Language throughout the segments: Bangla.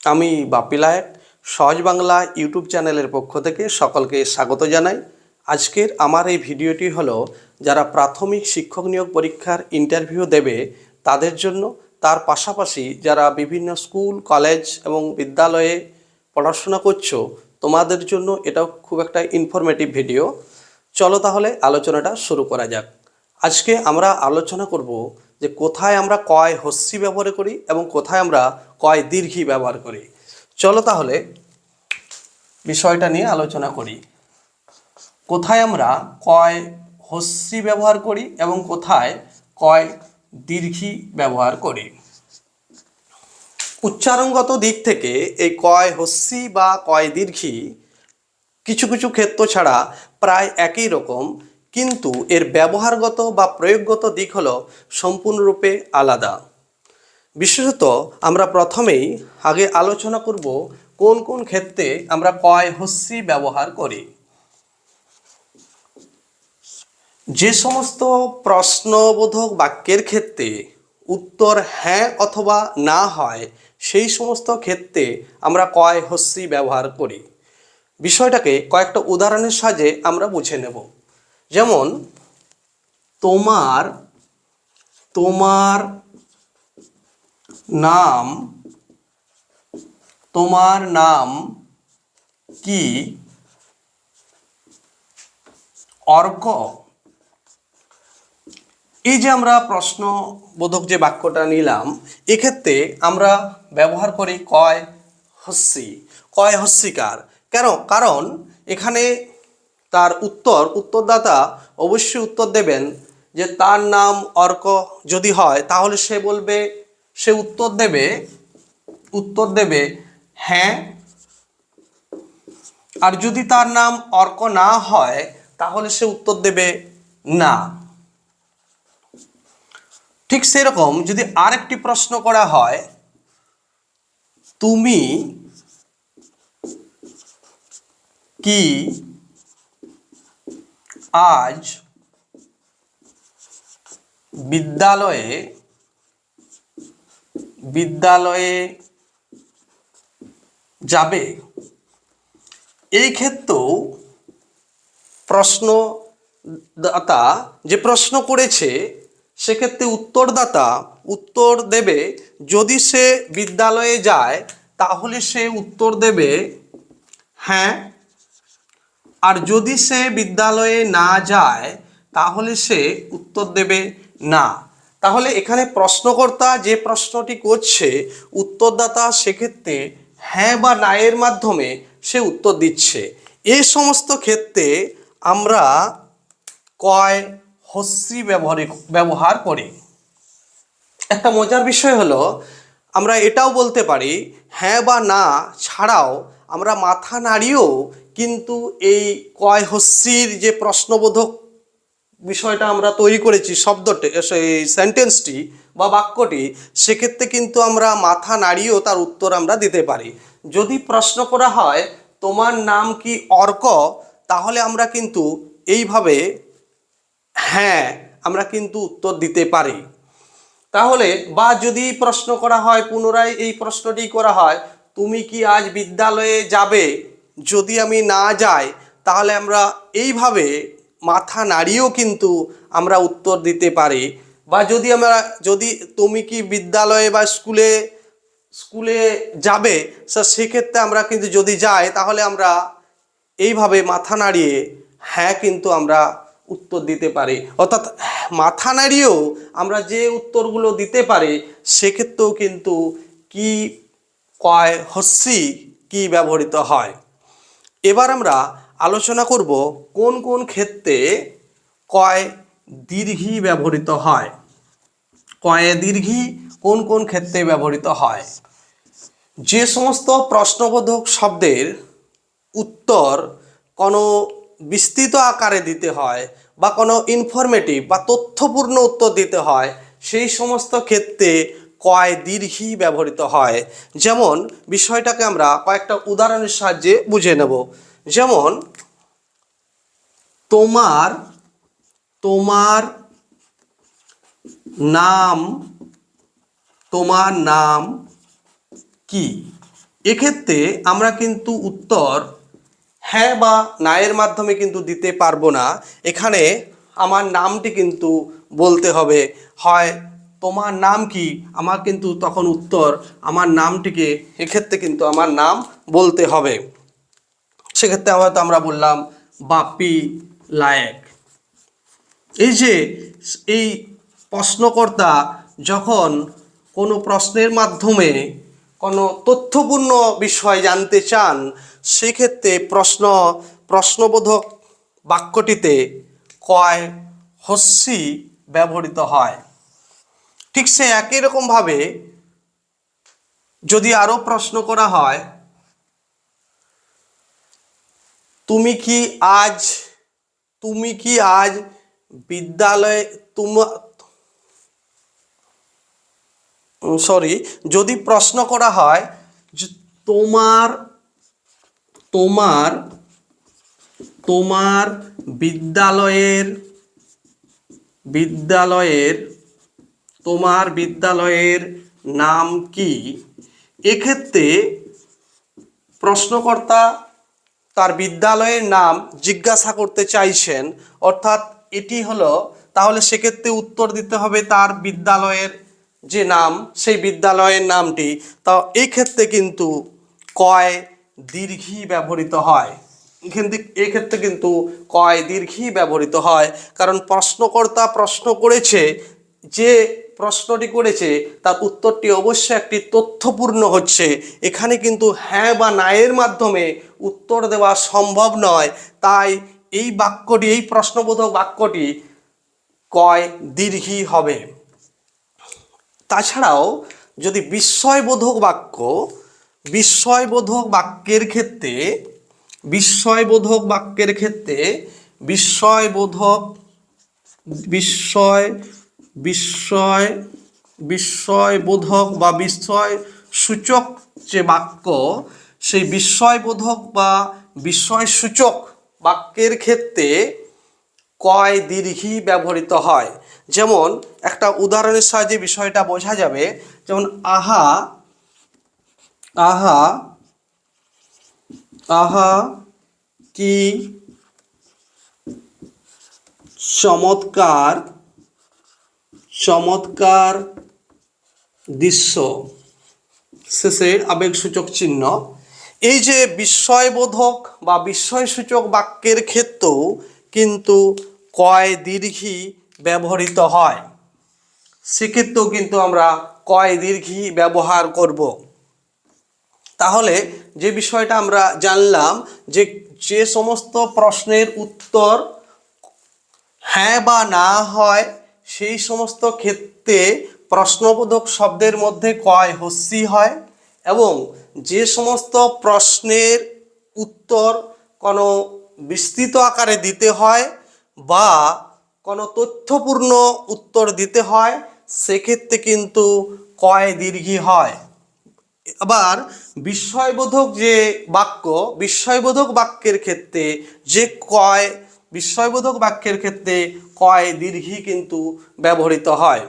আমি বাপি লায়ক, সহজ বাংলা ইউটিউব চ্যানেলের পক্ষ থেকে সকলকে স্বাগত জানাই। আজকের আমার এই ভিডিওটি হলো, যারা প্রাথমিক শিক্ষক নিয়োগ পরীক্ষার ইন্টারভিউ দেবে, তাদের জন্য। তার পাশাপাশি যারা বিভিন্ন স্কুল, কলেজ এবং বিদ্যালয়ে পড়াশোনা করছ, তোমাদের জন্য এটাও খুব একটা ইনফরমেটিভ ভিডিও চলো তাহলে আলোচনাটা শুরু করা যাক। আজকে আমরা আলোচনা করব যে কোথায় আমরা কয় হস্যি ব্যবহার করি এবং কোথায় আমরা কয় দীর্ঘি ব্যবহার করি। চলো তাহলে বিষয়টা নিয়ে আলোচনা করি। কোথায় আমরা কয় হস্যি ব্যবহার করি এবং কোথায় কয় দীর্ঘি ব্যবহার করি। উচ্চারণগত দিক থেকে এই কয় হস্যি বা কয় দীর্ঘি কিছু কিছু ক্ষেত্র ছাড়া প্রায় একই রকম কিন্তু এর ব্যবহারগত বা প্রয়োগগত দিক হলো সম্পূর্ণরূপে আলাদা। বিশেষত আমরা প্রথমেই আগে আলোচনা করব কোন কোন ক্ষেত্রে আমরা কয় হস্যি ব্যবহার করি। যে সমস্ত প্রশ্নবোধক বাক্যের ক্ষেত্রে উত্তর হ্যাঁ অথবা না হয়, সেই সমস্ত ক্ষেত্রে আমরা কয় হস্যি ব্যবহার করি। বিষয়টাকে কয়েকটা উদাহরণের সাহায্যে আমরা বুঝে নেব। যেমন তোমার তোমার নাম তোমার নাম কি? অর্ক। এই যে আমরা প্রশ্নবোধক যে বাক্যটা নিলাম, এক্ষেত্রে আমরা ব্যবহার করি কয় হস্যি। কয় হস্যিকার? কেন? কারণ এখানে তার উত্তর, উত্তরদাতা অবশ্যই উত্তর দেবেন যে তার নাম অর্ক যদি হয়, তাহলে সে বলবে, সে উত্তর দেবে উত্তর দেবে হ্যাঁ। আর যদি তার নাম অর্ক না হয়, তাহলে সে উত্তর দেবে না। ঠিক সেরকম যদি আরেকটি প্রশ্ন করা হয়, তুমি কি আজ বিদ্যালয়ে বিদ্যালয়ে যাবে। এই ক্ষেত্রেও প্রশ্নদাতা যে প্রশ্ন করেছে, সেক্ষেত্রে উত্তরদাতা উত্তর দেবে, যদি সে বিদ্যালয়ে যায়, তাহলে সে উত্তর দেবে হ্যাঁ আর যদি সে বিদ্যালয়ে না যায়, তাহলে সে উত্তর দেবে না। তাহলে এখানে প্রশ্নকর্তা যে প্রশ্নটি করছে, উত্তরদাতা সেক্ষেত্রে হ্যাঁ বা না এর মাধ্যমে সে উত্তর দিচ্ছে। এই সমস্ত ক্ষেত্রে আমরা কয় হস্যি ব্যবহার ব্যবহার করি। একটা মজার বিষয় হলো, আমরা এটাও বলতে পারি হ্যাঁ বা না ছাড়াও আমরা মাথা নাড়িয়েও কিন্তু এই কয় হস্যির যে প্রশ্নবোধক বিষয়টা আমরা তৈরি করেছি শব্দটি সেই সেন্টেন্সটি বা বাক্যটি, সেক্ষেত্রে কিন্তু আমরা মাথা নাড়িয়েও তার উত্তর আমরা দিতে পারি। যদি প্রশ্ন করা হয়, তোমার নাম কি অর্ক? তাহলে আমরা কিন্তু এইভাবে হ্যাঁ আমরা কিন্তু উত্তর দিতে পারি। তাহলে, বা যদি প্রশ্ন করা হয়, পুনরায় এই প্রশ্নটি করা হয়, তুমি কি আজ বিদ্যালয়ে যাবে? যদি আমি না যাই, তাহলে আমরা এইভাবে মাথা নাড়িয়েও কিন্তু আমরা উত্তর দিতে পারি। বা যদি আমরা, যদি তুমি কি বিদ্যালয়ে বা স্কুলে স্কুলে যাবে সেক্ষেত্রে আমরা কিন্তু যদি যাই, তাহলে আমরা এইভাবে মাথা নাড়িয়ে হ্যাঁ কিন্তু আমরা উত্তর দিতে পারি। অর্থাৎ মাথা নাড়িয়েও আমরা যে উত্তরগুলো দিতে পারি, সেক্ষেত্রেও কিন্তু কি কয়, হস্যি কি ব্যবহৃত হয়। এবার আমরা আলোচনা করব কোন কোন ক্ষেত্রে কয় দীর্ঘি ব্যবহৃত হয়। কয়ে দীর্ঘি কোন কোন ক্ষেত্রে ব্যবহৃত হয়। যে সমস্ত প্রশ্নবোধক শব্দের উত্তর কোনো বিস্তৃত আকারে দিতে হয় বা কোনো ইনফরমেটিভ বা তথ্যপূর্ণ উত্তর দিতে হয়, সেই সমস্ত ক্ষেত্রে কয় দীর্ঘি ব্যবহৃত হয়। যেমন, বিষয়টাকে আমরা কয়েকটা উদাহরণের সাহায্যে বুঝে নেব। যেমন, তোমার তোমার নাম তোমার নাম কি? এক্ষেত্রে আমরা কিন্তু উত্তর হ্যাঁ বা নায়ের মাধ্যমে কিন্তু দিতে পারব না। এখানে আমার নামটি কিন্তু বলতে হবে, হয় তোমার নাম কি? আমার কিন্তু তখন উত্তর, আমার নামটিকে এক্ষেত্রে কিন্তু আমার নাম বলতে হবে। সেক্ষেত্রে হয়তো আমরা বললাম বাপি লায়েক। এই যে, এই প্রশ্নকর্তা যখন কোনো প্রশ্নের মাধ্যমে কোনো তথ্যপূর্ণ বিষয় জানতে চান, সেক্ষেত্রে প্রশ্ন, প্রশ্নবোধক বাক্যটিতে কয় হস্যি ব্যবহৃত হয়? ঠিক সে একই রকমভাবে যদি আরও প্রশ্ন করা হয়, তুমি কি আজ, তুমি কি আজ বিদ্যালয়ে, তোমা সরি যদি প্রশ্ন করা হয় যে তোমার তোমার তোমার বিদ্যালয়ের বিদ্যালয়ের তোমার বিদ্যালয়ের নাম কি? এক্ষেত্রে প্রশ্নকর্তা তার বিদ্যালয়ের নাম জিজ্ঞাসা করতে চাইছেন। অর্থাৎ এটি হলো, তাহলে সেক্ষেত্রে উত্তর দিতে হবে তার বিদ্যালয়ের যে নাম, সেই বিদ্যালয়ের নামটি। তা এই ক্ষেত্রে কিন্তু কয় দীর্ঘি ব্যবহৃত হয়? কিন্তু এক্ষেত্রে কিন্তু কয় দীর্ঘি ব্যবহৃত হয়। কারণ প্রশ্নকর্তা প্রশ্ন করেছে যে প্রশ্নটি করেছে, তার উত্তরটি অবশ্যই একটি তথ্যপূর্ণ হচ্ছে। এখানে কিন্তু হ্যাঁ বা নায়ের মাধ্যমে উত্তর দেওয়া সম্ভব নয়। তাই এই বাক্যটি, এই প্রশ্নবোধক বাক্যটি কয় দীর্ঘি হবে। তাছাড়াও যদি বিস্ময়বোধক বাক্য, বিস্ময়বোধক বাক্যের ক্ষেত্রে, বিস্ময়বোধক বাক্যের ক্ষেত্রে, বিস্ময়বোধক, বিস্ময় বিস্ময়, বিস্ময়বোধক বা বিস্ময় সূচক যে বাক্য, সেই বিস্ময়বোধক বা বিস্ময় সূচক বাক্যের ক্ষেত্রে কয় দীর্ঘি ব্যবহৃত হয়? যেমন, একটা উদাহরণের সাহায্যে বিষয়টা বোঝা যাবে। যেমন, আহা আহা আহা, কি, চমৎকার চমৎকার দৃশ্য। শেষে আবেগসূচক চিহ্ন। এই যে বিস্ময়বোধক বা বিস্ময়সূচক বাক্যের ক্ষেত্রেও কিন্তু কয় দীর্ঘি ব্যবহৃত হয়। সেক্ষেত্রেও কিন্তু আমরা কয় দীর্ঘি ব্যবহার করব। তাহলে যে বিষয়টা আমরা জানলাম যে যে সমস্ত প্রশ্নের উত্তর হ্যাঁ বা না হয় সেই সমস্ত ক্ষেত্রে প্রশ্নবোধক শব্দের মধ্যে কয় হস্যি হয় এবং যে সমস্ত প্রশ্নের উত্তর কোনো বিস্তৃত আকারে দিতে হয় বা কোনো তথ্যপূর্ণ উত্তর দিতে হয়, সেক্ষেত্রে কিন্তু কয় দীর্ঘি হয়। আবার বিস্ময়বোধক যে বাক্য, বিস্ময়বোধক বাক্যের ক্ষেত্রে যে কয় বিস্ময়বোধক বাক্যের ক্ষেত্রে কয় দীর্ঘি কিন্তু ব্যবহৃত হয়।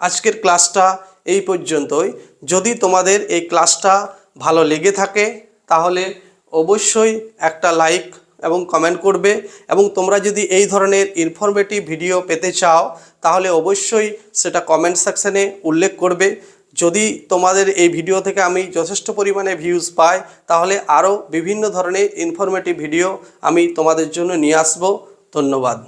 আজকের ক্লাসটা এই পর্যন্তই। যদি তোমাদের এই ক্লাসটা ভালো লেগে থাকে, তাহলে অবশ্যই একটা লাইক এবং কমেন্ট করবে এবং তোমরা যদি এই ধরনের ইনফরমেটিভ ভিডিও পেতে চাও, তাহলে অবশ্যই সেটা কমেন্ট সেকশনে উল্লেখ করবে। যদি তোমাদের এই ভিডিও থেকে আমি যথেষ্ট পরিমাণে ভিউজ পাই, তাহলে আরও বিভিন্ন ধরনের ইনফরমেটিভ ভিডিও আমি তোমাদের জন্য নিয়ে আসব। ধন্যবাদ।